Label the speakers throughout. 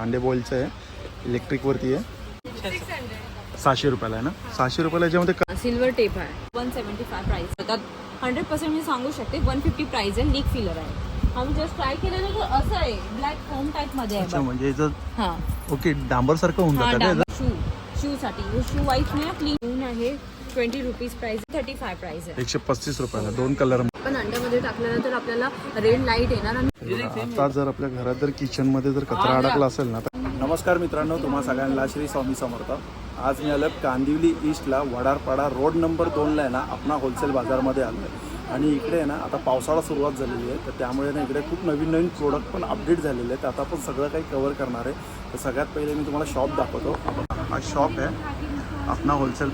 Speaker 1: अंडे बॉईलचं आहे. इलेक्ट्रिकवरती आहे. सहाशे रुपयाला आहे ना? सहाशे रुपयाला याच्यामध्ये
Speaker 2: सिल्वर टेप आहे. वन सेवन्टी फाय प्राईस होतात हंड्रेड पर्सेंट मी सांगू शकते वन फिफ्टी प्राईस आहे लीक फिलर आहे. आम्ही जस्ट ट्राय केलं ना तर असं आहे ब्लॅक होम टाईपमध्ये
Speaker 1: अच्छा म्हणजे याचं
Speaker 2: हा.
Speaker 1: ओके होऊन
Speaker 2: हा
Speaker 1: जातं?
Speaker 2: डांबर शू शू साठी शू वाईट नाही क्लीन आहे. ट्वेंटी रुपीज थर्टी फाय आहे.
Speaker 1: एकशे पस्तीस रुपयाला दोन कलर
Speaker 2: पण अंड्यामध्ये टाकल्यानंतर आपल्याला रेड लाइट येणार आणि
Speaker 1: आता जर आपल्या घरात जर किचनमध्ये जर कचरा अडकला असेल ना तर नमस्कार मित्रांनो तुम्हा सगळ्यांना श्री स्वामी समर्थ. आज मी आलो कांदिवली ईस्टला वडारपाडा रोड नंबर दोनला आहे ना आपणा होलसेल बाजारमध्ये आलो आहे आणि इकडे आहे ना आता पावसाळा सुरुवात झालेली आहे तर त्यामुळे ना इकडे खूप नवीन नवीन प्रोडक्ट पण अपडेट झालेले आहेत. आता आपण सगळं काही कवर करणार आहे. तर सगळ्यात पहिले मी तुम्हाला शॉप दाखवतो. हा शॉप आहे आपणा होलसेल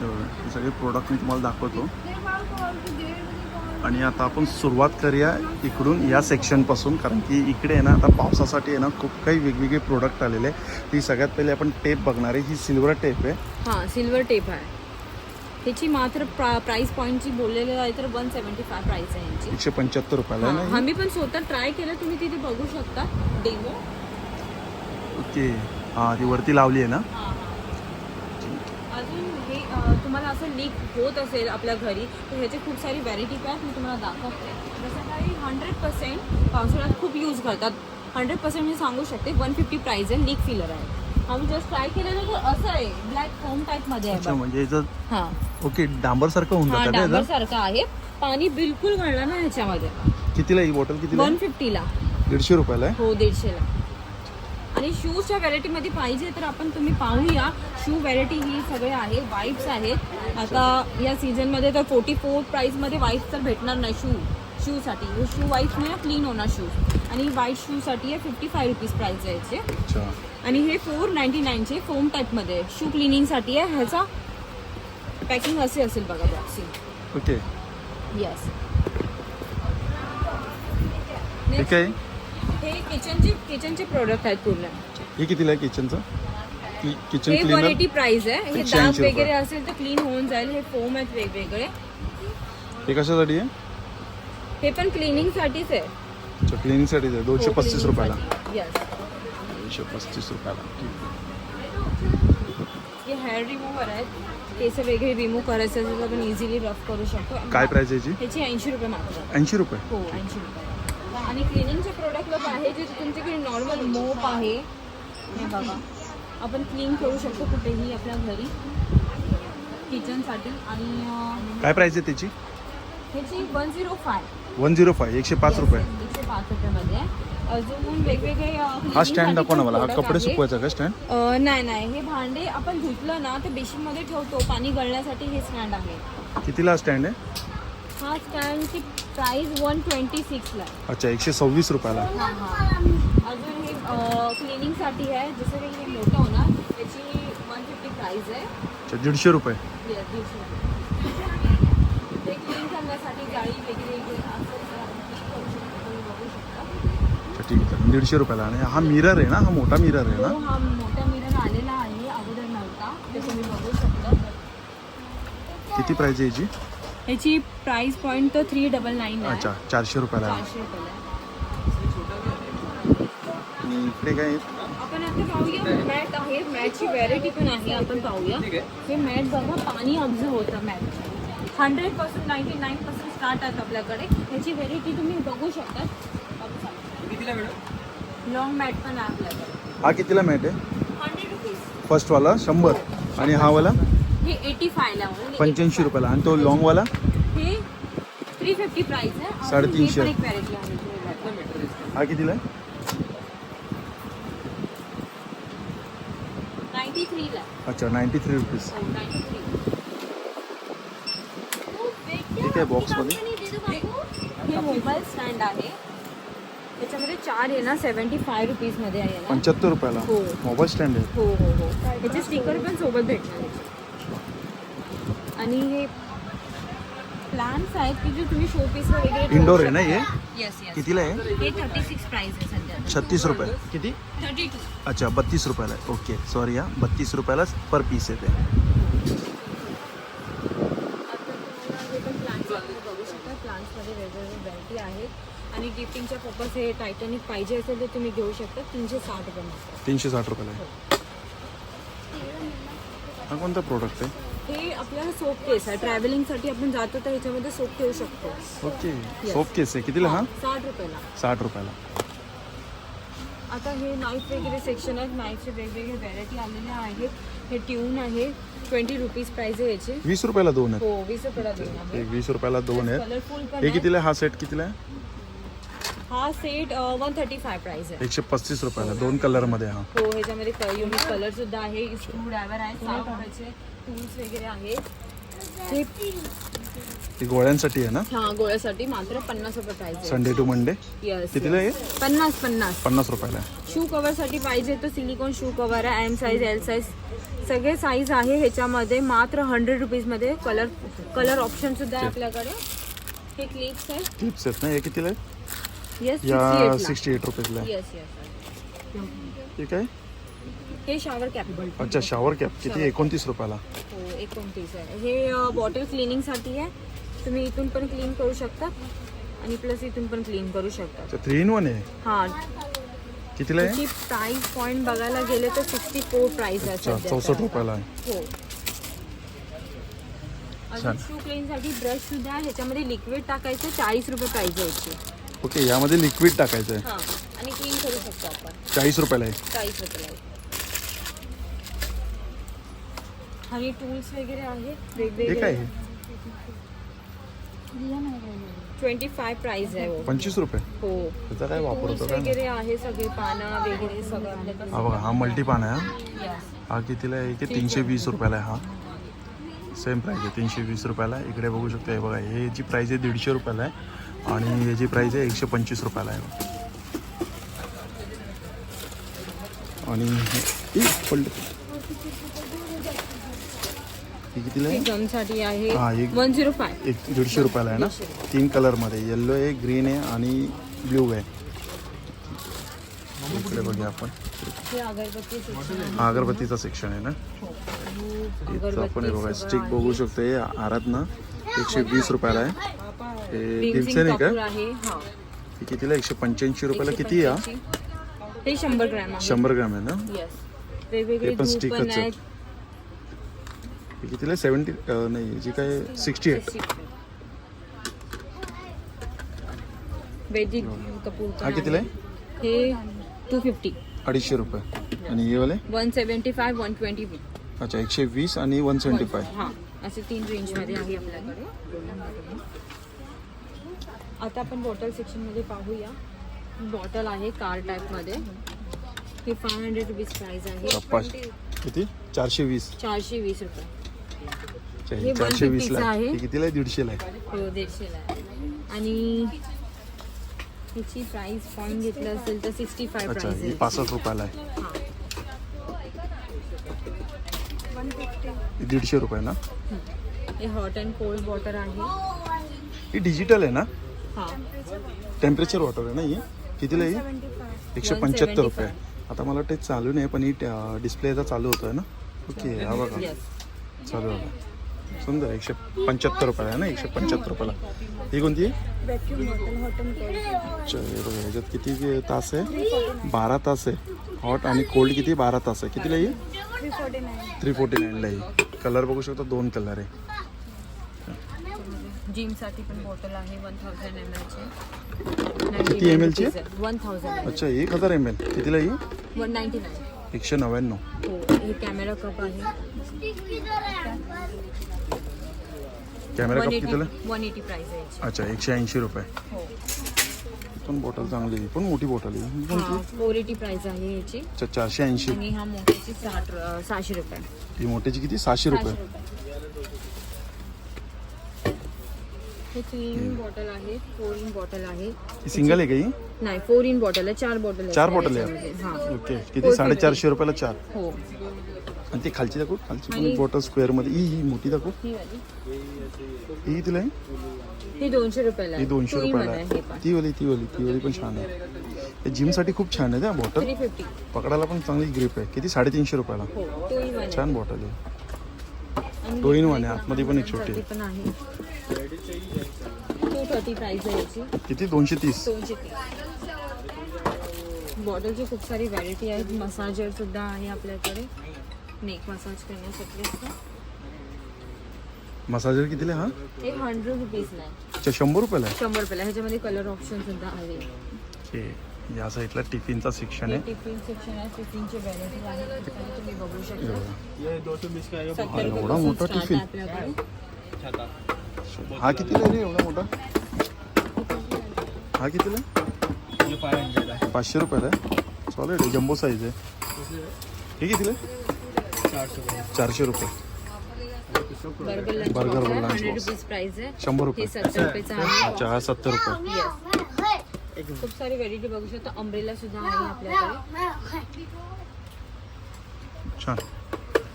Speaker 1: हे सगळे प्रोडक्ट मी तुम्हाला दाखवतो. आणि आता आपण सुरुवात करूया इकडून या सेक्शनपासून कारण की इकडे आहे ना आता पावसासाठी आहे ना खूप काही वेगवेगळे प्रोडक्ट आलेले ती सगळ्यात पहिले आपण टेप बघणार आहे. ही सिल्वर टेप आहे.
Speaker 2: हा सिल्वर टेप आहे. ह्याची मात्र प्राइस पॉईंटची बोललेलं आहे तर वन सेवन्टी फाय प्राइस आहे यांची
Speaker 1: एकशे पंच्याहत्तर रुपयाला आहे
Speaker 2: हा,
Speaker 1: ना
Speaker 2: आम्ही पण स्वतः ट्राय केलं तुम्ही तिथे बघू शकता. Demo
Speaker 1: okay. हां ती वरती लावली आहे ना?
Speaker 2: अजून तुम्हाला असं लीक होत असेल आपल्या घरी तर ह्याची खूप सारी व्हॅरायटी आहेत मी तुम्हाला दाखवते. जसं काही हंड्रेड पर्सेंट पावसाळ्यात खूप यूज करतात. हंड्रेड पर्सेंट मी सांगू शकते वन फिफ्टी प्राईज आहे लीक फिलर आहे. आम्ही जस्ट ट्राय केलं ना तर असं आहे ब्लॅक होम टाईपमध्ये
Speaker 1: अच्छा
Speaker 2: आहे
Speaker 1: म्हणजे
Speaker 2: हां.
Speaker 1: ओके डांबरसारखं होऊन
Speaker 2: हा डांबर? सारखं आहे. पाणी बिलकुल घालणार ना ह्याच्यामध्ये.
Speaker 1: कितीला ही बॉटल कितीला
Speaker 2: वन? फिफ्टीला
Speaker 1: दीडशे रुपयाला
Speaker 2: हो दीडशेला. आणि शूजच्या व्हरायटीमध्ये पाहिजे तर आपण तुम्ही पाहूया. शू व्हरायटी ही सगळे आहे वाईप्स आहेत. आता या सीझनमध्ये तर फोर्टी फोर प्राईसमध्ये वाईप्स तर भेटणार नाही शू शूसाठी शू वाईप्स नाही क्लीन होणार शूज आणि व्हाईट शूसाठी आहे फिफ्टी फाय रुपीज प्राईस आहे याचे. आणि हे फोर नाईन्टी नाईनचे फोम टाईपमध्ये शू क्लिनिंगसाठी आहे. ह्याचा पॅकिंग असे असेल बघा बॉक्सिंग
Speaker 1: ओके
Speaker 2: येस
Speaker 1: ठीक आहे.
Speaker 2: हे किचनचे किचनचे प्रोडक्ट आहेत पूर्ण.
Speaker 1: हे कितीला आहे किचनचं? कि- किचन
Speaker 2: हे वन
Speaker 1: क्लीनर
Speaker 2: एटी प्राइस आहे. हे
Speaker 1: एकशे
Speaker 2: डाग
Speaker 1: ऐंशी रुपये.
Speaker 2: वगैरे असेल तर क्लीन होऊन जाईल. हे फोम आहेत वेगवेगळे.
Speaker 1: हे कशासाठी आहे?
Speaker 2: हे पण क्लिनिंग साठीच आहे.
Speaker 1: अच्छा क्लिनिंगसाठी आहे. दोनशे पस्तीस रुपयाला.
Speaker 2: यस
Speaker 1: दोनशे पस्तीस रुपयाला.
Speaker 2: हे हेअर रिमूव्हर आहेत. केस वगैरे रिमूव्ह करायचं असेल तर आपण इझिली रफ करू शकतो.
Speaker 1: काय प्राइस आहे याची?
Speaker 2: ह्याची ऐंशी रुपये मात्र
Speaker 1: ऐंशी रुपये?
Speaker 2: हो ऐंशी रुपये. आणि क्लिनिंगचे प्रोडक्ट लोक आहे जे तुमच्याकडे नॉर्मल मोप आहे. हे बघा. आपण क्लीन करू शकतो कुठेही आपल्या घरी. किचनसाठी आणि
Speaker 1: काय प्राइस आहे त्याची?
Speaker 2: ह्याची one zero five
Speaker 1: one zero five एकशे पाच रुपये.
Speaker 2: एकशे पाच रुपयामध्ये. आहे. अजून वेगवेगळे
Speaker 1: हा स्टँड दाखव ना मला. हा कपडे. सुकवायचा का स्टँड
Speaker 2: नाही नाही. हे भांडे आपण धुतलं ना ते बेसिनमध्ये ठेवतो. पाणी गळण्यासाठी हे स्टँड आहे.
Speaker 1: कितीला स्टँड आहे?
Speaker 2: हा स्टँडची प्राइस वन ट्वेंटी सिक्सला आहे
Speaker 1: अच्छा एकशे सव्वीस रुपयाला.
Speaker 2: हा, हा. अजून हे क्लिनिंगसाठी आहे. जसं की हे मोठं होणार त्याची वन फिफ्टी प्राइस आहे.
Speaker 1: अच्छा दीडशे रुपये.
Speaker 2: Yes, दीडशे रुपये. ते क्लीन करण्यासाठी जाळी वगैरे जे असेल तर आपण clean करू शकतो तुम्ही बघू शकता.
Speaker 1: अच्छा ठीक आहे. दीडशे रुपयाला. आणि हा मिरर आहे ना? हा मोठा मिरर आहे
Speaker 2: हो
Speaker 1: ना?
Speaker 2: हा मोठा मिरर आलेला आहे. अगोदर नव्हता. ते तुम्ही बघू शकता.
Speaker 1: किती प्राइस आहे याची?
Speaker 2: ह्याची प्राइस पॉईंट तर थ्री डबल नाईन
Speaker 1: अच्छा चारशे रुपयाला आहे.
Speaker 2: चारशे रुपयाला आहे.
Speaker 1: आणि इकडे काय आहे?
Speaker 2: आपण आता पाहूया मॅट आहे मॅटची व्हॅरायटी पण आहे आपण पाहूया. हे मॅट बघा पाणी ऑब्झर्व होतं mat. Hundred percent ninety nine percent start आहेत आपल्याकडे. ह्याची व्हेरायटी तुम्ही बघू शकता. लॉंग मॅट पण आहे आपल्याकडे.
Speaker 1: हा कितीला मॅट आहे?
Speaker 2: हंड्रेड रुपीज
Speaker 1: फर्स्टवाला शंभर. आणि हा वाला?
Speaker 2: हे एटी फायला
Speaker 1: पंच्याऐंशी रुपयाला आणि तो
Speaker 2: हे थ्री फिफ्टी प्राइस आहे
Speaker 1: साडेतीनशे.
Speaker 2: हे। आहे तुम्ही
Speaker 1: हा कितीला आहे
Speaker 2: नाईन्टी थ्रीला
Speaker 1: अच्छा नाईन्टी थ्री रुपीज़
Speaker 2: हो
Speaker 1: ठीक आहे बॉक्समध्ये
Speaker 2: हे। मोबाईल स्टँड आहे त्याच्यामध्ये चार आहे ना सेवन्टी फाय रुपीजमध्ये आहे ना।
Speaker 1: पंच्याहत्तर रुपयाला
Speaker 2: हो.
Speaker 1: मोबाईल स्टँड आहे
Speaker 2: हो हो हो। स्टिकर पण सोबत भेटणार आहे. आणि हे प्लांट्स आहेत की जे तुम्ही शोपीस वगैरे
Speaker 1: इंडोर आहे ना हे?
Speaker 2: येस येस
Speaker 1: कितीला आहे?
Speaker 2: हे थर्टी सिक्स प्राइस आहे सध्या.
Speaker 1: छत्तीस रुपये. किती?
Speaker 2: थर्टी टू
Speaker 1: अच्छा बत्तीस रुपयाला आहे. ओके सॉरी हा. बत्तीस रुपयाला पर पीस येते.
Speaker 2: बघू शकता प्लांट्समध्ये वेगवेगळे व्हरायटी आहेत. आणि गिफ्टिंगच्या पर्पज हे टायटॅनिक पाहिजे असेल तर तुम्ही घेऊ शकता. तीनशे साठ रुपये.
Speaker 1: तीनशे साठ रुपयाला आहे. हा कोणता प्रोडक्ट आहे?
Speaker 2: हे आपल्याला सोप केस आहे. ट्रॅव्हलिंगसाठी आपण जातो तर ह्याच्यामध्ये सोप ठेवू शकतो.
Speaker 1: ओके सोप केस आहे. कितीला हा?
Speaker 2: साठ रुपयाला.
Speaker 1: साठ रुपयाला.
Speaker 2: आता हे नाईफ वगैरे सेक्शन आहेत. नाईफचे वेगवेगळे व्हरायटी आलेल्या आहेत. हे ट्यून आहे. ट्वेंटी रुपीज प्राइस आहे याची.
Speaker 1: वीस रुपयाला दोन आहेत.
Speaker 2: हो वीस रुपयाला दोन आहे
Speaker 1: हे वीस रुपयाला दोन आहेत.
Speaker 2: कलरफुल पण
Speaker 1: हे
Speaker 2: आहे.
Speaker 1: कितीला आहे? हा सेट कितीला आहे?
Speaker 2: हा set one thirty five price आहे.
Speaker 1: एकशे पस्तीस रुपयाला दोन कलरमध्ये हा.
Speaker 2: हो ह्याच्यामध्ये युनिक कलर सुद्धा आहे. स्क्रू ड्रायव्हर आहे सहा टूल्स वगैरे आहेत. हे
Speaker 1: ही गोळ्यांसाठी आहे ना?
Speaker 2: हा गोळ्यासाठी मात्र पन्नास रुपये प्राइस
Speaker 1: संडे टू मंडे कितीला आहे?
Speaker 2: पन्नास पन्नास.
Speaker 1: पन्नास रुपयाला
Speaker 2: शू कवरसाठी पाहिजे तर सिलिकॉन शू कवर आहे एम साईज एल साईज सगळे साईज आहे ह्याच्यामध्ये मात्र हंड्रेड रुपीजमध्ये कलर कलर ऑप्शन सुद्धा आहे आपल्याकडे. हे क्लिप्स आहे
Speaker 1: क्लिप्स आहेत ना? हे कितीला आहे?
Speaker 2: येस
Speaker 1: या सिक्स्टी एट रुपीजला आहे.
Speaker 2: येस येस
Speaker 1: हे काय?
Speaker 2: हे शॉवर कॅप
Speaker 1: अच्छा शॉवर कॅप किती? एकोणतीस रुपयाला.
Speaker 2: हो एकोणतीस आहे. हे बॉटल क्लिनिंगसाठी आहे. तुम्ही इथून पण क्लीन करू शकता आणि प्लस इथून पण क्लीन करू शकता.
Speaker 1: अच्छा थ्री इन वन आहे?
Speaker 2: हा.
Speaker 1: कितीला आहे?
Speaker 2: त्याची प्राइस पॉईंट बघायला गेले तर सिक्स्टी फोर प्राइस आहे
Speaker 1: अच्छा
Speaker 2: सध्या
Speaker 1: चौसष्ट. रुपयाला आहे.
Speaker 2: हो. अजून शू क्लीनसाठी ब्रश सुद्धा आहे. ह्याच्यामध्ये लिक्विड टाकायचं चाळीस रुपये प्राइस आहे याची.
Speaker 1: ओके यामध्ये लिक्विड टाकायचं आहे
Speaker 2: हां आणि क्लीन करू शकतो आपण.
Speaker 1: चाळीस रुपयाला आहे.
Speaker 2: चाळीस रुपयाला. आणि टूल्स वगैरे आहेत
Speaker 1: हे
Speaker 2: वेगवेगळे.
Speaker 1: काय आहे?
Speaker 2: ट्वेंटी फाय प्राइस आहे हो.
Speaker 1: पंचवीस रुपये.
Speaker 2: हो.
Speaker 1: त्याचा काय वापर
Speaker 2: टूल्स
Speaker 1: होतो काय?
Speaker 2: वगैरे आहे सगळे पानं वगैरे सगळं आपल्याकडे
Speaker 1: हा बघा हा मल्टीपान आहे हा.
Speaker 2: Yes.
Speaker 1: हा कितीला आहे? की तीनशे वीस रुपयाला आहे हा. सेम प्राईस आहे तीनशे वीस रुपयाला आहे. इकडे बघू शकता हे बघा हे याची प्राईस आहे दीडशे रुपयाला आहे. आणि याची प्राईस आहे एकशे पंचवीस रुपयाला आहे. आणि कितीला
Speaker 2: हे
Speaker 1: एक-
Speaker 2: वन झिरो फाय
Speaker 1: एक दीडशे रुपयाला आहे ना? तीन कलरमध्ये येल्लो आहे ग्रीन आहे आणि ब्ल्यू आहे. इकडे बघूया आपण.
Speaker 2: हे अगरबत्ती section आहे.
Speaker 1: हा अगरबत्तीचा सेक्शन आहे ना? इथं आपण हे बघा स्टिक बघू शकतो. हे आरात ना एकशे वीस रुपयाला आहे. हे भीमसेन आहे
Speaker 2: कपूर
Speaker 1: का?
Speaker 2: आहे हा.
Speaker 1: हे कितीला? एकशे पंच्याऐंशी रुपयाला किती आहे हा?
Speaker 2: हे शंभर ग्रॅम आहे.
Speaker 1: शंभर ग्रॅम आहे ना?
Speaker 2: येस वेगवेगळे
Speaker 1: हे पण.
Speaker 2: आहेत.
Speaker 1: हे कितीला? सेवन्टी नाही जी काय सिक्स्टी एट
Speaker 2: कपूर
Speaker 1: हा. कितीला आहे?
Speaker 2: हे टू फिफ्टी
Speaker 1: अडीचशे रुपये. आणि हे वाले?
Speaker 2: One seventy five one twenty
Speaker 1: अच्छा एकशे वीस आणि वन सेवन्टी फाय
Speaker 2: हा. असे तीन रेंजमध्ये आहे आपल्याकडे. आता आपण बॉटल सेक्शनमध्ये पाहूया. बॉटल आहे कार टाईपमध्ये. हे फाय हंड्रेड रुपीज प्राइस आहे.
Speaker 1: किती? चारशे वीस.
Speaker 2: चारशे वीस रुपये.
Speaker 1: चारशे
Speaker 2: 150
Speaker 1: वीसला आहे. कितीला आहे? दीडशेला
Speaker 2: हो दीडशेला आणि ह्याची प्राइस पॉईंट घेतलं असेल तर सिक्स्टी फाय आहे.
Speaker 1: पासष्ट रुपयाला आहे. दीडशे रुपये ना?
Speaker 2: हे. हॉट अँड कोल्ड वॉटर आहे.
Speaker 1: ही डिजिटल आहे ना? टेम्परेचर वॉटर आहे ना ही? कितीला आहे ही? एकशे पंच्याहत्तर रुपये. आता मला वाटतं चालू नाही पण ही डिस्प्लेचा चालू होतोय ना? ओके हा बघा. चालू होता सुंदर एकशे पंच्याहत्तर रुपयाला आहे ना? एकशे पंच्याहत्तर रुपयाला. ही कोणती आहे? हे बघा ह्याच्यात किती तास आहे? बारा तास आहे. हॉट आणि कोल्ड किती? बारा तास आहे. कितीला ही?
Speaker 2: थ्री फोर्टी
Speaker 1: नाईनला ही कलर बघू शकता दोन कलर आहे.
Speaker 2: जिमसाठी पण बॉटल आहे वन थाउजंड एम एलचे
Speaker 1: किती ml ची?
Speaker 2: वन थाउजंड
Speaker 1: अच्छा एक हज़ार एम एल कितीला ही
Speaker 2: वन नाईन्टी नाईन
Speaker 1: एकशे नव्याण्णव
Speaker 2: हो हे कॅमेरा कप आहे
Speaker 1: कॅमेरा कप कितीला
Speaker 2: वन एटी प्राइस आहे याची
Speaker 1: अच्छा एकशे ऐंशी रुपये
Speaker 2: हो
Speaker 1: पण बॉटल चांगली आहे पण मोठी बॉटल आहे ही कोणती
Speaker 2: हा फोर एटी आहे याची
Speaker 1: अच्छा चारशे ऐंशी
Speaker 2: आणि हा मोठ्याची साठ अं, सहाशे रुपये
Speaker 1: ही मोठ्याची किती सहाशे
Speaker 2: सहाशे
Speaker 1: रुपये
Speaker 2: रुपये हे थ्री इन बॉटल आहे फोर इन बॉटल आहे
Speaker 1: सिंगल आहे का ही?
Speaker 2: नाही फोर इन बॉटल आहे चार बॉटल
Speaker 1: चार बॉटल आहे.
Speaker 2: हा.
Speaker 1: ओके किती? साडेचारशे रुपयाला चार.
Speaker 2: हो.
Speaker 1: आणि ती खालची दाखवू खालची पण बॉटल स्क्वेअर मध्ये. ही ही मोठी दाखवू.
Speaker 2: ही वाली.
Speaker 1: ही
Speaker 2: दोनशे रुपयाला
Speaker 1: ही दोनशे रुपयाला
Speaker 2: आहे.
Speaker 1: आहे
Speaker 2: हे पण.
Speaker 1: ती वाली ती वाली ती वाली पण छान आहे. जिम साठी खूप छान आहे त्या बॉटल पकडायला पण चांगली ग्रिप आहे. किती? साडेतीनशे रुपयाला.
Speaker 2: हो वन
Speaker 1: छान बॉटल आहे.
Speaker 2: हे
Speaker 1: one आहे, आतमध्ये पण एक छोटी
Speaker 2: आहे. थर्टी प्राइस आहे याची.
Speaker 1: किती? दोनशे तीस.
Speaker 2: दोनशे तीस. बॉटलची खूप सारी व्हॅरायटी आहेत. मसाजर सुद्धा आहे आपल्याकडे. नेक मसाज करण्यासाठी
Speaker 1: मसाजर कितीला हा?
Speaker 2: हे हंड्रेड रुपीज नाही
Speaker 1: अच्छा शंभर रुपयाला आहे?
Speaker 2: शंभर रुपयाला ह्याच्यामध्ये कलर ऑप्शन सुद्धा आहे.
Speaker 1: ओके. या साईडला टिफिनचा सेक्शन आहे.
Speaker 2: टिफिन सेक्शन आहे. टिफिनची व्हॅरायटी आहे. तुम्ही बघू शकता.
Speaker 1: एवढा मोठा टिफिन.
Speaker 2: आहे
Speaker 1: हा आहे रे? एवढा मोठा? हा कितीला पाचशे रुपयाला आहे. सॉलिड आहे जम्बो साईज आहे. हे कितीला चारशे रुपये.
Speaker 2: बर्गर आहे.
Speaker 1: शंभर रुपये. अच्छा हा सत्तर रुपये.
Speaker 2: खूप सारी व्हेरायटी बघू शकता. अम्ब्रेला सुद्धा आहे आपल्याकडे.
Speaker 1: छान.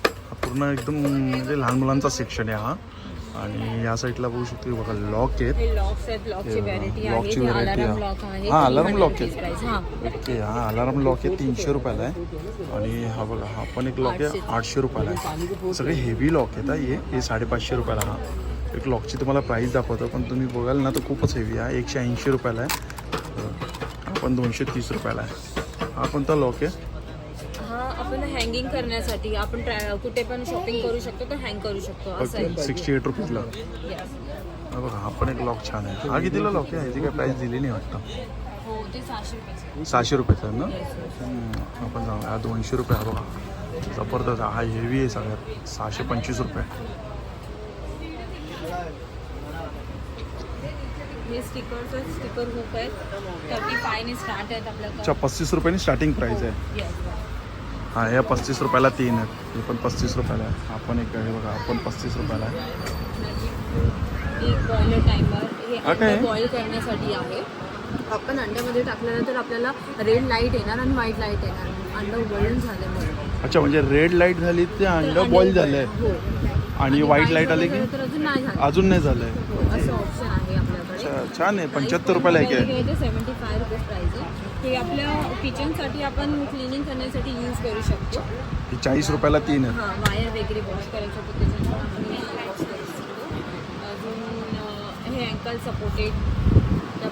Speaker 1: हा पूर्ण एकदम म्हणजे लहान मुलांचा सेक्शन आहे हा. आणि या साईडला बघू शकतो बघा लॉक आहेत.
Speaker 2: हे लॉकची
Speaker 1: हे
Speaker 2: व्हॅरायटी आहे. हे अलाराम. लॉक आहे.
Speaker 1: ओके हा अलाराम लॉक आहे तीनशे रुपयाला आहे. आणि हा बघा हा पण एक लॉक आहे
Speaker 2: आठशे.
Speaker 1: रुपयाला आहे. सगळे हेवी लॉक आहेत हा हे साडेपाचशे रुपयाला हा. एक लॉकची तुम्हाला प्राईस दाखवतो पण तुम्ही बघाल ना तर खूपच हेवी आहे. एकशे ऐंशी रुपयाला आहे. हा पण दोनशे तीस रुपयाला आहे. हा कोणता लॉक आहे?
Speaker 2: आपण हँगिंग करण्यासाठी आपण ट्रॅ- कुठे पण शॉपिंग करू शकतो तर हँग करू शकतो असं
Speaker 1: ओके सिक्स्टी एट रुपीजला
Speaker 2: Yes.
Speaker 1: हा बघा हा पण एक लॉक छान आहे. हा कितीला लॉक आहे? ह्याची काय प्राईस दिली नाही वाटतं.
Speaker 2: हो ते सहाशे रुपये
Speaker 1: सहाशे रुपयाचा ना? हम्म, आपण सांगा हा दोनशे रुपये हा बघा. जबरदस्त. हा हेवी आहे सगळ्यात. सहाशे पंचवीस रुपये.
Speaker 2: हे स्टिकरचं स्टिकर हुक आहेत थर्टी फायने स्टार्ट आहेत आपल्याकडे.
Speaker 1: अच्छा पस्तीस रुपयानी स्टार्टिंग प्राईस आहे. हा या पस्तीस रुपयाला तीन आहेत. हे पण पस्तीस रुपयाला आहे. हा पण एक आहे बघा हा पण पस्तीस रुपयाला आहे.
Speaker 2: हे
Speaker 1: हा
Speaker 2: बॉईल करण्यासाठी आहे. आपण अंड्यामध्ये टाकल्यानंतर आपल्याला रेड लाइट येणार आणि व्हाईट लाइट येणार. अंड उबळून झाल्यामुळे.
Speaker 1: अच्छा म्हणजे रेड लाइट झाली ते अंडं बॉईल झालंय.
Speaker 2: हो.
Speaker 1: आणि व्हाईट लाइट आली की
Speaker 2: अजून नाही
Speaker 1: झालंय.
Speaker 2: हो, असं ऑप्शन आहे आपल्याकडे.
Speaker 1: छान आहे. पंच्याहत्तर रुपयाला एक आहे.
Speaker 2: ते हे आपल्या किचनसाठी आपण क्लिनिंग करण्यासाठी यूज़ करू शकतो.
Speaker 1: ही चाळीस रुपयाला तीन. आहे
Speaker 2: हाँ वायर वगैरे वॉश करायचं होतं त्याच्यानंतर आपण हे वॉश करू शकतो. अजून अं, हे अँकल सपोर्टेड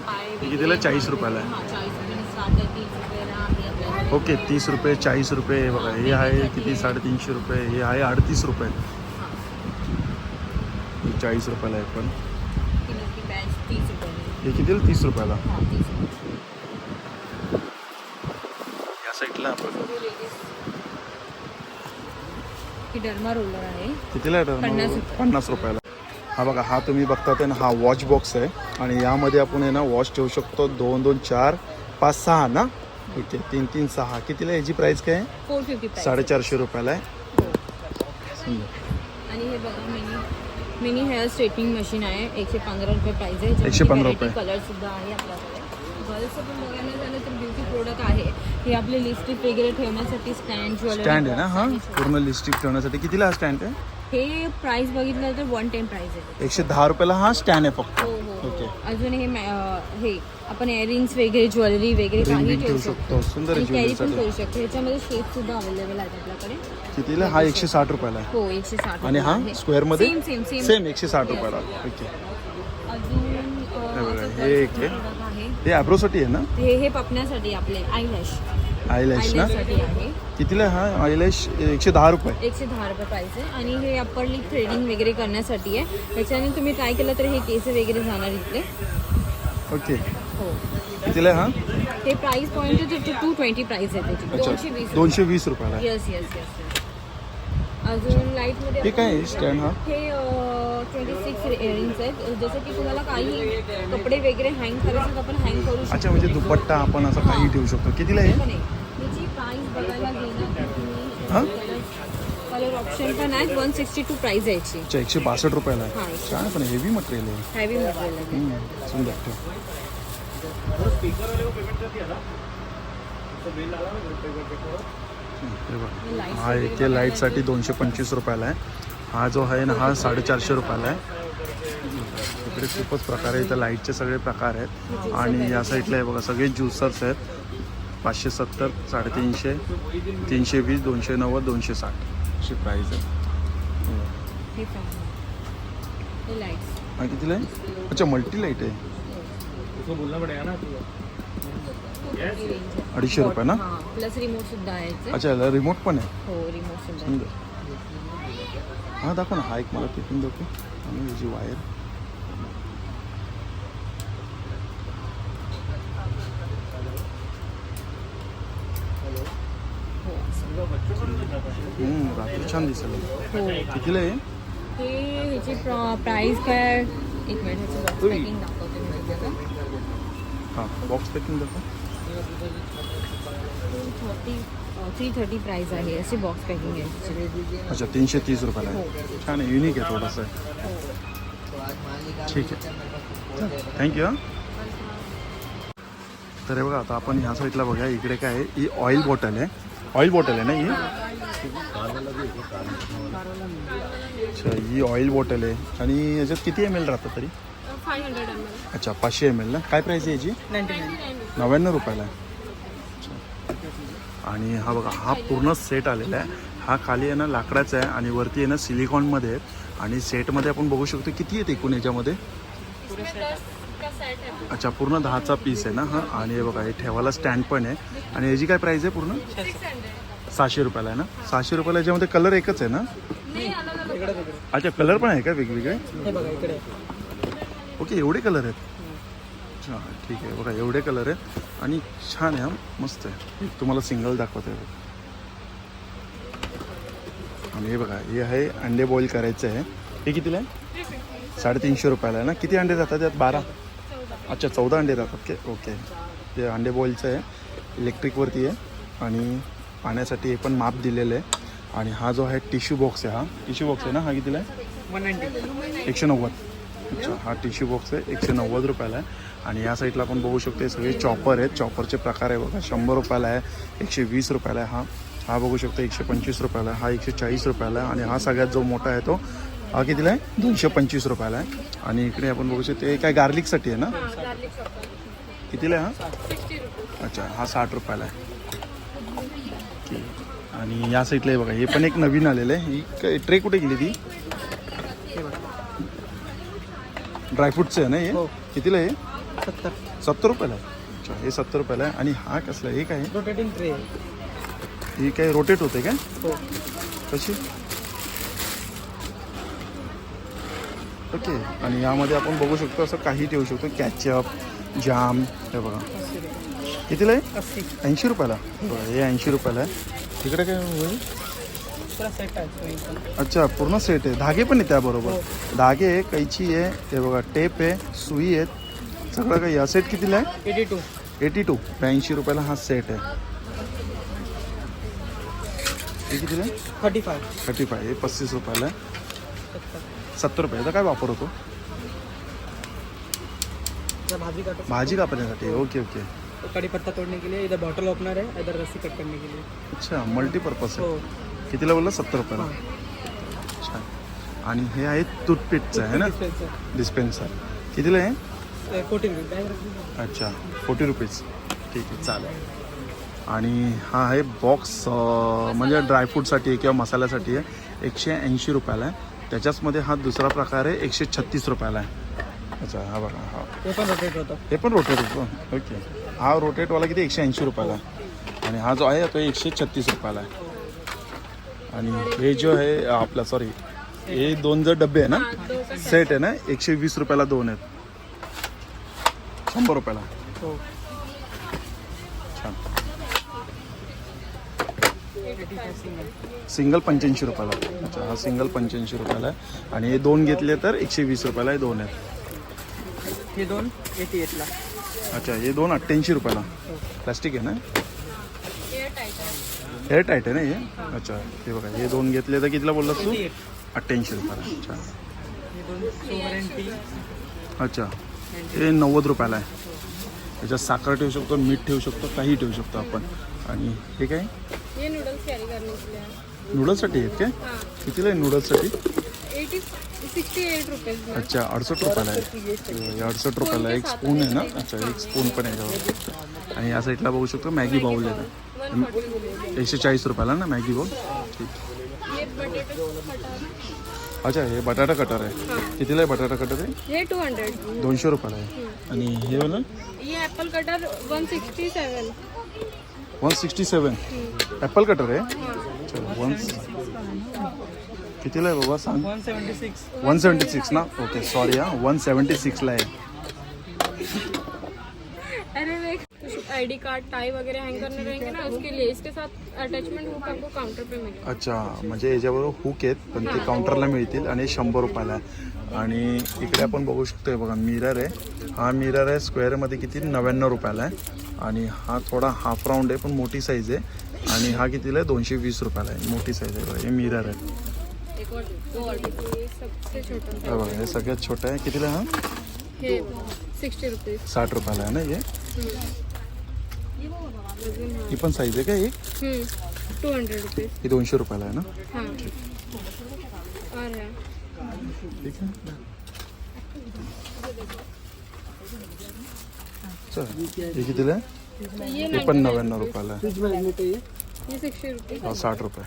Speaker 2: पाय
Speaker 1: हे कितीला? 40 रुपयाला आहे.
Speaker 2: हाँ चाळीस रुपयाने स्टार्ट आहे तीस रुपयाला आहे आपल्याकडे
Speaker 1: ओके तीस रुपये चाळीस रुपये हे बघा हे आहे किती? साडेतीनशे रुपये हे आहे अडतीस रुपये.
Speaker 2: हाँ.
Speaker 1: हे चाळीस रुपयाला आहे पण.
Speaker 2: किलोची बॅच तीस रुपयाने
Speaker 1: हे कितीला? तीस रुपयाला.
Speaker 2: हाँ तीस रुपये ही डर्मा रोलर आहे.
Speaker 1: कितीला आहे
Speaker 2: पन्नास
Speaker 1: टर्नओव्हर?
Speaker 2: रुपये.
Speaker 1: पन्नास रुपयाला. हा बघा हा तुम्ही बघता ते ना हा वॉच बॉक्स आहे. आणि यामध्ये आपण आहे ना वॉच ठेवू शकतो दोन दोन चार पाच सहा ना? ओके तीन तीन सहा. कितीला याची प्राईस काय आहे?
Speaker 2: फोर फिफ्टी प्राईस
Speaker 1: साडेचारशे रुपयाला आहे.
Speaker 2: हो. आणि हे बघा mini mini hair straightening machine आहे. एकशे पंधरा रुपये प्राइस आहे.
Speaker 1: 115 रुपये.
Speaker 2: कलर सुद्धा आहे आपल्याकडे. गर्ल्सचं पण बघायला झालं तर ब्युटी प्रोडक्ट आहे. हे आपले लिपस्टिक वगैरे ठेवण्यासाठी स्टँड ज्वेलरी
Speaker 1: स्टँड आहे ना? हा? पूर्ण लिस्टिक ठेवण्यासाठी. कितीला हा स्टँड आहे?
Speaker 2: हे प्राइस बघितलं तर वन टेन प्राइस आहे.
Speaker 1: एकशे दहा रुपयाला हा स्टँड आहे फक्त.
Speaker 2: हो हो
Speaker 1: ओके
Speaker 2: अजून हे मॅ- हे आपण इयरिंग्स वगैरे ज्वेलरी वगैरे
Speaker 1: Ring
Speaker 2: काही
Speaker 1: बिंग
Speaker 2: ठेवू
Speaker 1: ठेवू शकतो. सुंदर
Speaker 2: आणि
Speaker 1: jewelry
Speaker 2: कॅरी पण
Speaker 1: साठी.
Speaker 2: करू शकतो. ह्याच्यामध्ये शेप सुद्धा अवेलेबल आहेत आपल्याकडे.
Speaker 1: कितीला? हा एकशे साठ रुपयाला आहे.
Speaker 2: हो एकशे साठ
Speaker 1: आणि हा
Speaker 2: आहे.
Speaker 1: स्क्वेअरमध्ये?
Speaker 2: सेम सेम सेम
Speaker 1: सेम एकशे साठ. रुपयाला. ओके
Speaker 2: अजून
Speaker 1: हे बघा, हे एक आहे. हे ॲब्रोसाठी आहे ना?
Speaker 2: हे हे पपण्यासाठी आपले आयलॅश.
Speaker 1: आयलॅश ना?
Speaker 2: आयलॅशसाठी आहे.
Speaker 1: कितीला हा? आयलॅश एकशे दहा रुपये.
Speaker 2: एकशे दहा रुपये प्राइस आहे. आणि हे अप्पर लिप थ्रेडिंग वगैरे करण्यासाठी आहे. त्याच्याने तुम्ही ट्राय केलं तर हे केस वगैरे जाणार इथले
Speaker 1: ओके.
Speaker 2: हो.
Speaker 1: कितीला हा?
Speaker 2: हे price point two twenty price आहे त्याची. दोनशे वीस
Speaker 1: दोनशे वीस रुपयाला.
Speaker 2: येस येस येस अजून लाईटमध्ये
Speaker 1: हे काय स्टँड हा?
Speaker 2: हे ट्वेंटी सिक्स इयरिंग्स आहेत. जसं की तुम्हाला काही कपडे वगैरे हँग करायचे तर आपण हँग करू शकतो.
Speaker 1: अच्छा म्हणजे दुपट्टा आपण असं काही ठेवू शकतो. कितीला आहे?
Speaker 2: पण आहे. त्याची प्राइस बघायला गेलं तर
Speaker 1: हा?
Speaker 2: तुम्ही कलर ऑप्शन पण आहेत. वन सिक्स्टी टू प्राइस आहे याची.
Speaker 1: एकशे बासष्ट रुपयाला
Speaker 2: हा,
Speaker 1: आहे छान पण हेवी मटेरियल आहे.
Speaker 2: हॅवी मटेरियल आहे.
Speaker 1: सुंदर हे लाईटसाठी दोनशे पंचवीस रुपयाला आहे. हा जो आहे ना हा साडेचारशे रुपयाला आहे. इकडे खूपच प्रकार आहे. इथं लाईटचे सगळे प्रकार आहेत. आणि या साईडला आहे बघा सगळे ज्युसर्स आहेत. पाचशे सत्तर साडेतीनशे तीनशे वीस दोनशे नव्वद दोनशे साठ. अशी प्राईस आहे.
Speaker 2: हा
Speaker 1: कितीला आहे? अच्छा मल्टी लाइट आहे.
Speaker 3: उसको बोलना पड़ेगा ना तू
Speaker 1: अडीचशे रुपये ना?
Speaker 2: हा प्लस रिमोट सुद्धा आहे.
Speaker 1: अच्छा याला रिमोट पण आहे.
Speaker 2: हो रिमोट सुद्धा
Speaker 1: हां दाखव ना हा एक मला तिथून दाखव आणि याची वायर।
Speaker 2: हो
Speaker 1: हम्म, रात्री छान दिसेल
Speaker 2: हो।
Speaker 1: कितीला आहे
Speaker 2: हे ह्याची प्राइस काय एक मिनिट ह्याची बॉक्स पॅकिंग दाखवते माहिती का
Speaker 1: हां बॉक्स पॅकिंग दाखव
Speaker 2: थर्टी थ्री थर्टी प्राइस आहे अशी बॉक्स पॅकिंग आहे
Speaker 1: अच्छा तीनशे तीस रुपयाला
Speaker 2: हो.
Speaker 1: आहे. छान आहे युनिक आहे थोडंसं.
Speaker 2: हो.
Speaker 1: ठीक आहे. थँक्यू हाँ. तर हे बघा आता आपण ह्या साईडला बघा इकडे काय आहे ही ऑइल बॉटल आहे. ऑइल बॉटल आहे ना ही? अच्छा ही ऑइल बॉटल आहे. आणि याच्यात किती एम एल राहतं तरी?
Speaker 2: फाय
Speaker 1: अच्छा पाचशे एम एल ना? काय प्राईस आहे याची? नव्याण्णव रुपयाला आहे. आणि हा बघा हा पूर्ण सेट आलेला आहे. हा खाली आहे ना लाकडाचा आहे आणि वरती आहे ना सिलिकॉनमध्ये आहे. आणि सेटमध्ये आपण बघू शकतो किती आहेत एकूण याच्यामध्ये? अच्छा पूर्ण दहाचा पीस आहे ना हा. आणि हे बघा हे ठेवायला स्टँड पण आहे. आणि याची काय प्राईस आहे पूर्ण? सहाशे रुपयाला आहे ना? सहाशे रुपयाला याच्यामध्ये कलर एकच आहे ना? अच्छा कलर पण आहे का वेगवेगळे? ओके एवढे कलर आहेत? अच्छा ठीक आहे. बघा एवढे कलर आहेत. आणि छान आहे हा. मस्त आहे. तुम्हाला सिंगल दाखवतो आहे आणि हे बघा हे आहे अंडे बॉईल करायचं आहे. हे कितीला आहे? साडेतीनशे रुपयाला आहे ना? किती अंडे राहतात त्यात बारा? अच्छा चौदा अंडे राहतात के? ओके. ते अंडे बॉईलचं आहे. इलेक्ट्रिकवरती आहे. आणि पाण्यासाठी हे पण माप दिलेलं आहे. आणि हा जो आहे टिश्यू बॉक्स आहे हा. टिश्यू बॉक्स आहे ना? हा कितीला आहे? एकशे नव्वद. अच्छा हा टिश्यू बॉक्स आहे. एकशे नव्वद रुपयाला आहे. आणि या साईडला आपण बघू शकतो हे सगळे चॉपर आहेत. चॉपरचे प्रकार आहे बघा शंभर रुपयाला आहे एकशे वीस रुपयाला आहे हा. हा बघू शकतो एकशे पंचवीस रुपयाला आहे हा एकशे चाळीस रुपयाला आहे. आणि हा सगळ्यात जो मोठा आहे तो हा कितीला आहे? दोनशे पंचवीस रुपयाला आहे. आणि इकडे आपण बघू शकतो हे काय गार्लिकसाठी आहे ना? कितीला आहे हा? अच्छा हा साठ रुपयाला आहे. आणि या साईडला आहे बघा हे पण एक नवीन आलेलं आहे. ही काय ट्रे कुठे गेली ती? ड्रायफ्रूटचं आहे ना हे?
Speaker 4: हो.
Speaker 1: कितीला आहे
Speaker 4: सत्तर.
Speaker 1: सत्तर रुपयाला आहे? अच्छा हे सत्तर रुपयाला आहे. आणि हा कसला आहे? हे काय आहे?
Speaker 4: रोटेटिंग ट्रे
Speaker 1: ही काय रोटेट होते काय?
Speaker 4: हो.
Speaker 1: कशी? ओके आणि यामध्ये आपण बघू शकतो असं काही ठेवू शकतो. कॅचअप जाम हे बघा. कितीला आहे? ऐंशी रुपयाला. बरं, हे ऐंशी रुपयाला आहे. तिकडे काय होईल. अच्छा पूर्ण सेट आहे. धागे पण आहे त्याबरोबर. धागे आहे कैची आहे हे बघा टेप आहे सुई आहेत सगळं काही या सेट कितीला आहे?
Speaker 4: Eighty two.
Speaker 1: Eighty two. ब्याऐंशी रुपयाला हा सेट आहे. हे कितीला आहे?
Speaker 4: थर्टी फाय
Speaker 1: थर्टी फाय हे पस्तीस रुपयाला आहे.
Speaker 4: सत्तर.
Speaker 1: रुपयाचा काय वापर होतो?
Speaker 4: भाजी काटो.
Speaker 1: भाजी कापण्यासाठी. Okay okay.
Speaker 4: कढीपत्ता तोड़ने के लिए इधर बॉटल ओपनर है इधर रस्सी कट करने के लिए.
Speaker 1: अच्छा मल्टीपर्पज
Speaker 4: हो.
Speaker 1: आहे कितीला बोलला? सत्तर रुपयाला. अच्छा. आणि हे आहे टूथपिकचं आहे ना? डिस्पेन्सर कितीला आहे?
Speaker 4: Forty rupees.
Speaker 1: अच्छा फोर्टी रुपीज. ठीक आहे चालेल. आणि हा आहे बॉक्स म्हणजे ड्रायफ्रूटसाठी आहे किंवा मसाल्यासाठी आहे. एकशे ऐंशी रुपयाला आहे. त्याच्याचमध्ये हा दुसरा प्रकार आहे एकशे छत्तीस रुपयाला आहे. अच्छा हा बघा हा.
Speaker 4: ते पण रोटेट होतं.
Speaker 1: हे पण रोटेट होतो. ओके. हा रोटेटवाला किती? एकशे ऐंशी रुपयाला आहे. आणि हा जो आहे तो एकशे छत्तीस रुपयाला आहे. आणि हे जो आहे आपला सॉरी हे दोन जर डबे आहे ना सेट आहे ना एकशे वीस रुपयाला दोन आहेत. शंभर रुपयाला.
Speaker 4: हो. सिंगल
Speaker 1: पंच्याऐंशी रुपयाला. अच्छा हा सिंगल पंच्याऐंशी रुपयाला आहे. आणि हे दोन घेतले तर एकशे वीस रुपयाला हे दोन आहेत.
Speaker 4: हे दोन एटी एटला
Speaker 1: अच्छा हे दोन अठ्ठ्याऐंशी रुपयाला.
Speaker 4: हो.
Speaker 1: प्लास्टिक आहे ना? एअर टाईट आहे ना हे? अच्छा हे बघा हे दोन घेतले तर कितीला बोललास तू? अठ्ठ्याऐंशी रुपयाला. अच्छा
Speaker 4: हे
Speaker 1: अच्छा. हे नव्वद रुपयाला आहे. त्याच्यात साखर ठेवू शकतो मीठ ठेवू शकतो काही ठेवू शकतो आपण. आणि हे काय?
Speaker 2: नूडल्स कॅरी लिए
Speaker 1: नूडल्ससाठी आहेत काय?
Speaker 2: हाँ.
Speaker 1: कितीला आहे नूडल्ससाठी अच्छा अडसष्ट रुपयाला आहे. अडसष्ट रुपयाला एक स्पून आहे ना? अच्छा एक स्पून पण आहे याच्यावर आणि या साईडला बघू शकतो मॅगी बाउल आहे एकशे चाळीस रुपयाला ना मॅगी बाउल ठीक. अच्छा हे बटाटा कटर आहे. कितीला आहे बटाटा कटर आहे?
Speaker 5: हे टू हंड्रेड
Speaker 1: दोनशे रुपयाला आहे. आणि हे वाला?
Speaker 5: ये apple cutter one sixty seven
Speaker 1: one sixty seven apple cutter आहे चलो वन कितीला आहे बाबा सांग?
Speaker 4: One seventy six
Speaker 1: one seventy six ना? ओके सॉरी हा. वन सेवन्टी सिक्सला आहे.
Speaker 5: अरे आई डी कार्ड टाई वगैरे हैंग करने रहेंगे ना उसके लिए इसके साथ अटैचमेंट हुक आपको काउंटर पे मिलेगा।
Speaker 1: अच्छा म्हणजे याच्याबरोबर हुक आहेत पण ते काउंटरला मिळतील आणि शंभर रुपयाला. आहे आणि इकडे आपण बघू शकतोय बघा मिरर आहे. हा मिरर आहे स्क्वेअरमध्ये किती? नव्याण्णव रुपयाला आहे. आणि हा थोडा हाफ राऊंड आहे पण मोठी साईज आहे. आणि हा कितीला आहे? दोनशे वीस रुपयाला आहे. मोठी साईज आहे बघा हे मिरर आहे.
Speaker 5: एक और दो और ये सबसे छोटा
Speaker 1: हे बघा हे सगळ्यात छोटं आहे. कितीला आहे हा?
Speaker 5: हे सिक्स्टी रुपीज
Speaker 1: साठ रुपयाला आहे ना हे? ही पण साईज आहे का एक
Speaker 5: टू हंड्रेड रुपीज
Speaker 1: ही दोनशे रुपयाला आहे ना?
Speaker 5: हाँ. और है
Speaker 1: ठीक आहे. चल हे कितीला आहे?
Speaker 5: ये
Speaker 1: हे पण नव्याण्णव रुपयाला आहे.
Speaker 4: है? ये
Speaker 5: सिक्स्टी रुपीज
Speaker 1: हा साठ रुपये.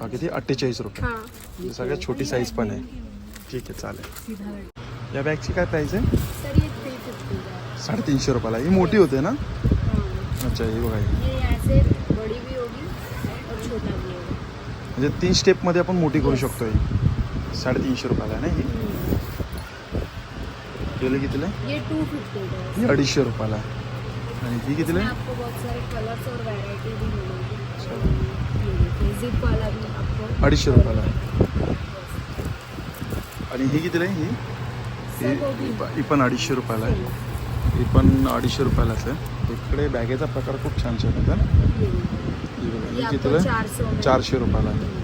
Speaker 1: हा किती? अठ्ठेचाळीस रुपये.
Speaker 5: हाँ.
Speaker 1: सगळ्यात छोटी साईज पण आहे. ठीक आहे चालेल. या बॅगची काय प्राईस आहे?
Speaker 5: ये
Speaker 1: साडेतीनशे रुपयाला. ही मोठी होते ना? अच्छा ही बघा. ही.
Speaker 5: ये ऐसे बड़ी भी होगी और छोटा भी होगा.
Speaker 1: म्हणजे तीन स्टेपमध्ये आपण मोठी करू शकतो ही साडेतीनशे रुपयाला ना ही गेले कितीला? आहे?
Speaker 5: ये टू फिफ्टी का है
Speaker 1: ही अडीचशे रुपयाला. आणि ही कितीला?
Speaker 5: आपको
Speaker 1: अडीचशे रुपयाला. आणि ही कितीला ही?
Speaker 5: होगी
Speaker 1: ही ही पण अडीचशे रुपयाला आहे. ही पण अडीचशे रुपयालाच आहे. इकडे बॅगेचा प्रकार खूप छान छान आहे
Speaker 5: सौ में
Speaker 1: चारशे रुपयाला आहे.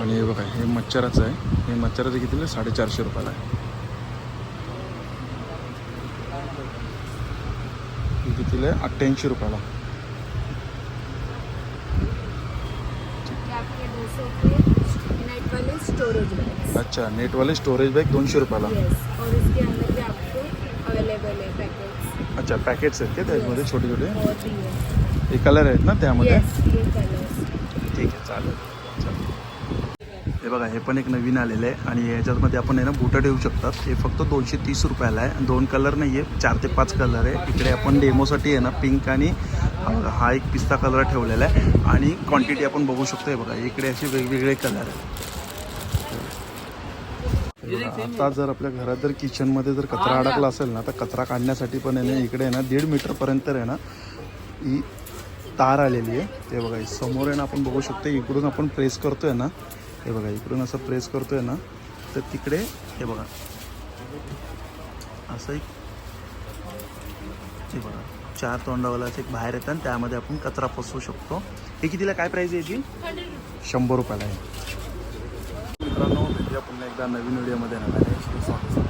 Speaker 1: आणि हे बघा हे मच्छराचं आहे. हे मच्छराचं कितीला? साडेचारशे रुपयाला आहे. कितीला आहे? अठ्ठ्याऐंशी रुपयाला. अच्छा नेटवाले स्टोरेज बॅग दोनशे रुपयाला
Speaker 5: यस और इसके अंदर भी आपको अवेलेबल है पैकेट्स
Speaker 1: अच्छा पॅकेट्स आहेत का त्याच्यामध्ये छोटे छोटे
Speaker 5: है
Speaker 1: कलर आहेत ना त्यामध्ये? ठीक आहे चालेल. हे बघा हे पण एक नवीन आलेलं आहे आणि याच्यामध्ये आपण आहे ना बुटं ठेवू शकतात. हे फक्त दोनशे तीस रुपयाला आहे. दोन कलर नाही आहे चार ते पाच कलर आहे. इकडे आपण डेमोसाठी आहे ना पिंक आणि हा- एक पिस्ता कलर ठेवलेला आहे. आणि क्वांटिटी आपण बघू शकतो. हे बघा इकडे असे वेगवेगळे कलर आहेत. आता जर आपल्या घरात जर किचनमध्ये जर कचरा अडकला असेल ना तर कचरा काढण्यासाठी पण आहे ना इकडे आहे ना दीड मीटरपर्यंत आहे ना ही तार आलेली आहे. ते बघा समोर आहे ना आपण बघू शकतो इकडून आपण प्रेस करतोय ना हे बघा इकडून असं प्रेस करतोय ना तर तिकडे हे बघा. असं एक हे बघा चार तोंडावाला असं एक बाहेर येतं आणि त्यामध्ये आपण कचरा पसवू शकतो. हे कितीला काय प्राईज आहे याची? शंभर रुपयाला आहे. मित्रांनो भेटूया पुन्हा एकदा नवीन व्हिडिओमध्ये. नव्याने स्वागत.